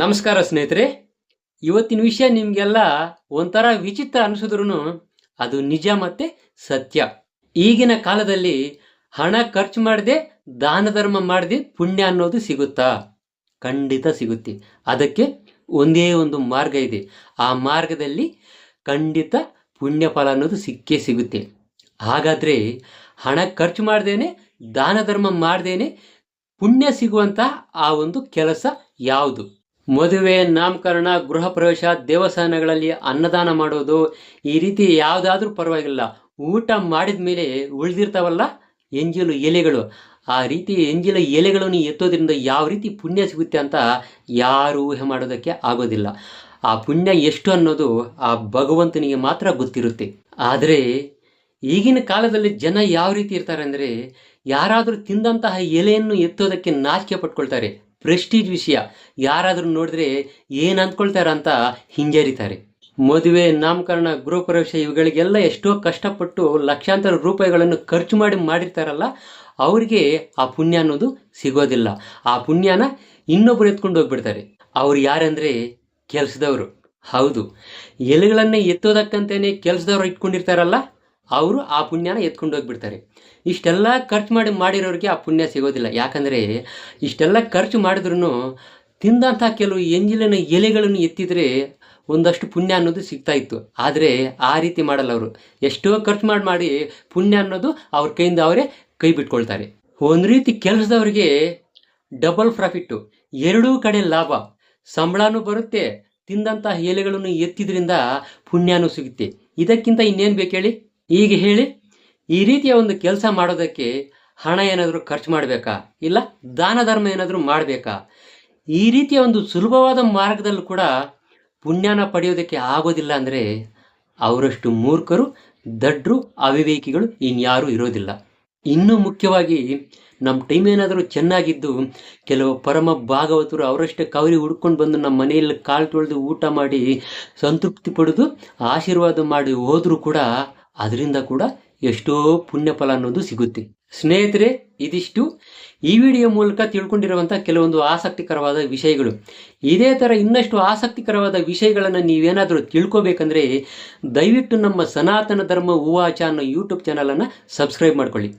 ನಮಸ್ಕಾರ ಸ್ನೇಹಿತರೆ. ಇವತ್ತಿನ ವಿಷಯ ನಿಮಗೆಲ್ಲ ಒಂಥರ ವಿಚಿತ್ರ ಅನಿಸಿದ್ರು ಅದು ನಿಜ ಮತ್ತೆ ಸತ್ಯ. ಈಗಿನ ಕಾಲದಲ್ಲಿ ಹಣ ಖರ್ಚು ಮಾಡದೆ, ದಾನ ಧರ್ಮ ಮಾಡದೆ ಪುಣ್ಯ ಅನ್ನೋದು ಸಿಗುತ್ತಾ? ಖಂಡಿತ ಸಿಗುತ್ತೆ. ಅದಕ್ಕೆ ಒಂದೇ ಒಂದು ಮಾರ್ಗ ಇದೆ. ಆ ಮಾರ್ಗದಲ್ಲಿ ಖಂಡಿತ ಪುಣ್ಯ ಫಲ ಅನ್ನೋದು ಸಿಕ್ಕೇ ಸಿಗುತ್ತೆ. ಹಾಗಾದರೆ ಹಣ ಖರ್ಚು ಮಾಡ್ದೇನೆ, ದಾನ ಧರ್ಮ ಮಾಡ್ದೇನೆ ಪುಣ್ಯ ಸಿಗುವಂತಹ ಆ ಒಂದು ಕೆಲಸ ಯಾವುದು? ಮದುವೆ, ನಾಮಕರಣ, ಗೃಹ ಪ್ರವೇಶ, ದೇವಸ್ಥಾನಗಳಲ್ಲಿ ಅನ್ನದಾನ ಮಾಡೋದು ಈ ರೀತಿ ಯಾವುದಾದ್ರೂ ಪರವಾಗಿಲ್ಲ. ಊಟ ಮಾಡಿದ ಮೇಲೆ ಉಳಿದಿರ್ತಾವಲ್ಲ ಎಂಜಿಲು ಎಲೆಗಳು. ಆ ರೀತಿ ಎಂಜಿಲ ಎಲೆಗಳನ್ನು ಎತ್ತೋದ್ರಿಂದ ಯಾವ ರೀತಿ ಪುಣ್ಯ ಸಿಗುತ್ತೆ ಅಂತ ಯಾರು ಊಹೆ ಮಾಡೋದಕ್ಕೆ ಆಗೋದಿಲ್ಲ. ಆ ಪುಣ್ಯ ಎಷ್ಟು ಅನ್ನೋದು ಆ ಭಗವಂತನಿಗೆ ಮಾತ್ರ ಗೊತ್ತಿರುತ್ತೆ. ಆದರೆ ಈಗಿನ ಕಾಲದಲ್ಲಿ ಜನ ಯಾವ ರೀತಿ ಇರ್ತಾರೆ ಅಂದರೆ ಯಾರಾದರೂ ತಿಂದಂತಹ ಎಲೆಯನ್ನು ಎತ್ತೋದಕ್ಕೆ ನಾಚಿಕೆ ಪಟ್ಕೊಳ್ತಾರೆ. ಪ್ರೆಸ್ಟೀಜ್ ವಿಷಯ. ಯಾರಾದರೂ ನೋಡಿದ್ರೆ ಏನು ಅಂತ ಹಿಂಜರಿತಾರೆ. ಮದುವೆ, ನಾಮಕರಣ ಗೃಹ ಪ್ರವೇಶ ಇವುಗಳಿಗೆಲ್ಲ ಎಷ್ಟೋ ಕಷ್ಟಪಟ್ಟು ಲಕ್ಷಾಂತರ ರೂಪಾಯಿಗಳನ್ನು ಖರ್ಚು ಮಾಡಿ ಮಾಡಿರ್ತಾರಲ್ಲ, ಅವರಿಗೆ ಆ ಪುಣ್ಯ ಅನ್ನೋದು ಸಿಗೋದಿಲ್ಲ. ಆ ಪುಣ್ಯನ ಇನ್ನೊಬ್ಬರು ಎತ್ಕೊಂಡು ಹೋಗ್ಬಿಡ್ತಾರೆ. ಅವ್ರು ಯಾರಂದರೆ ಕೆಲಸದವರು. ಹೌದು. ಎಲೆಗಳನ್ನು ಎತ್ತೋದಕ್ಕಂತೇನೆ ಕೆಲಸದವರು ಇಟ್ಕೊಂಡಿರ್ತಾರಲ್ಲ ಅವರು ಆ ಪುಣ್ಯನ ಎತ್ಕೊಂಡು ಹೋಗ್ಬಿಡ್ತಾರೆ. ಇಷ್ಟೆಲ್ಲ ಖರ್ಚು ಮಾಡಿ ಮಾಡಿರೋರಿಗೆ ಆ ಪುಣ್ಯ ಸಿಗೋದಿಲ್ಲ. ಯಾಕಂದರೆ ಇಷ್ಟೆಲ್ಲ ಖರ್ಚು ಮಾಡಿದ್ರೂ ತಿಂದಂಥ ಕೆಲವು ಎಂಜಿಲಿನ ಎಲೆಗಳನ್ನು ಎತ್ತಿದರೆ ಒಂದಷ್ಟು ಪುಣ್ಯ ಅನ್ನೋದು ಸಿಗ್ತಾ ಇತ್ತು. ಆದರೆ ಆ ರೀತಿ ಮಾಡಲ್ಲ ಅವರು. ಎಷ್ಟೋ ಖರ್ಚು ಮಾಡಿ ಮಾಡಿ ಪುಣ್ಯ ಅನ್ನೋದು ಅವ್ರ ಕೈಯಿಂದ ಅವರೇ ಕೈ ಬಿಟ್ಕೊಳ್ತಾರೆ. ಒಂದು ರೀತಿ ಕೆಲಸದವ್ರಿಗೆ ಡಬಲ್ ಪ್ರಾಫಿಟ್ಟು. ಎರಡೂ ಕಡೆ ಲಾಭ. ಸಂಬಳನೂ ಬರುತ್ತೆ ತಿಂದಂತಹ ಎಲೆಗಳನ್ನು ಎತ್ತಿದ್ರಿಂದ ಪುಣ್ಯನೂ ಸಿಗುತ್ತೆ. ಇದಕ್ಕಿಂತ ಇನ್ನೇನು ಬೇಕು ಹೇಳಿ ಈಗ ಹೇಳಿ ಈ ರೀತಿಯ ಒಂದು ಕೆಲಸ ಮಾಡೋದಕ್ಕೆ ಹಣ ಏನಾದರೂ ಖರ್ಚು ಮಾಡಬೇಕಾ? ಇಲ್ಲ, ದಾನ ಧರ್ಮ ಏನಾದರೂ ಮಾಡಬೇಕಾ? ಈ ರೀತಿಯ ಒಂದು ಸುಲಭವಾದ ಮಾರ್ಗದಲ್ಲೂ ಕೂಡ ಪುಣ್ಯನ ಪಡೆಯೋದಕ್ಕೆ ಆಗೋದಿಲ್ಲ ಅಂದರೆ ಅವರಷ್ಟು ಮೂರ್ಖರು, ದಡ್ರು, ಅವಿವೇಕಿಗಳು ಇನ್ಯಾರೂ ಇರೋದಿಲ್ಲ. ಇನ್ನೂ ಮುಖ್ಯವಾಗಿ ನಮ್ಮ ಟೈಮ್ ಏನಾದರೂ ಚೆನ್ನಾಗಿದ್ದು, ಕೆಲವು ಪರಮ ಭಾಗವತರು ಅವರಷ್ಟೇ ಕವರಿ ಹುಡ್ಕೊಂಡು ಬಂದು ನಮ್ಮ ಮನೆಯಲ್ಲಿ ಕಾಲು ತೊಳೆದು ಊಟ ಮಾಡಿ ಸಂತೃಪ್ತಿ ಪಡೆದು, ಆಶೀರ್ವಾದ ಮಾಡಿ ಹೋದರೂ ಕೂಡ ಅದರಿಂದ ಕೂಡ ಎಷ್ಟೋ ಪುಣ್ಯಫಲ ಅನ್ನೋದು ಸಿಗುತ್ತೆ. ಸ್ನೇಹಿತರೆ, ಇದಿಷ್ಟು. ಈ ವಿಡಿಯೋ ಮೂಲಕ ತಿಳ್ಕೊಂಡಿರುವಂಥ ಕೆಲವೊಂದು ಆಸಕ್ತಿಕರವಾದ ವಿಷಯಗಳು. ಇದೇ ಥರ ಇನ್ನಷ್ಟು ಆಸಕ್ತಿಕರವಾದ ವಿಷಯಗಳನ್ನು ನೀವೇನಾದರೂ ತಿಳ್ಕೊಬೇಕಂದ್ರೆ ದಯವಿಟ್ಟು ನಮ್ಮ ಸನಾತನ ಧರ್ಮ ಹೂವಾಚ ಅನ್ನೋ ಯೂಟ್ಯೂಬ್ ಚಾನಲನ್ನು ಸಬ್ಸ್ಕ್ರೈಬ್ ಮಾಡ್ಕೊಳ್ಳಿ.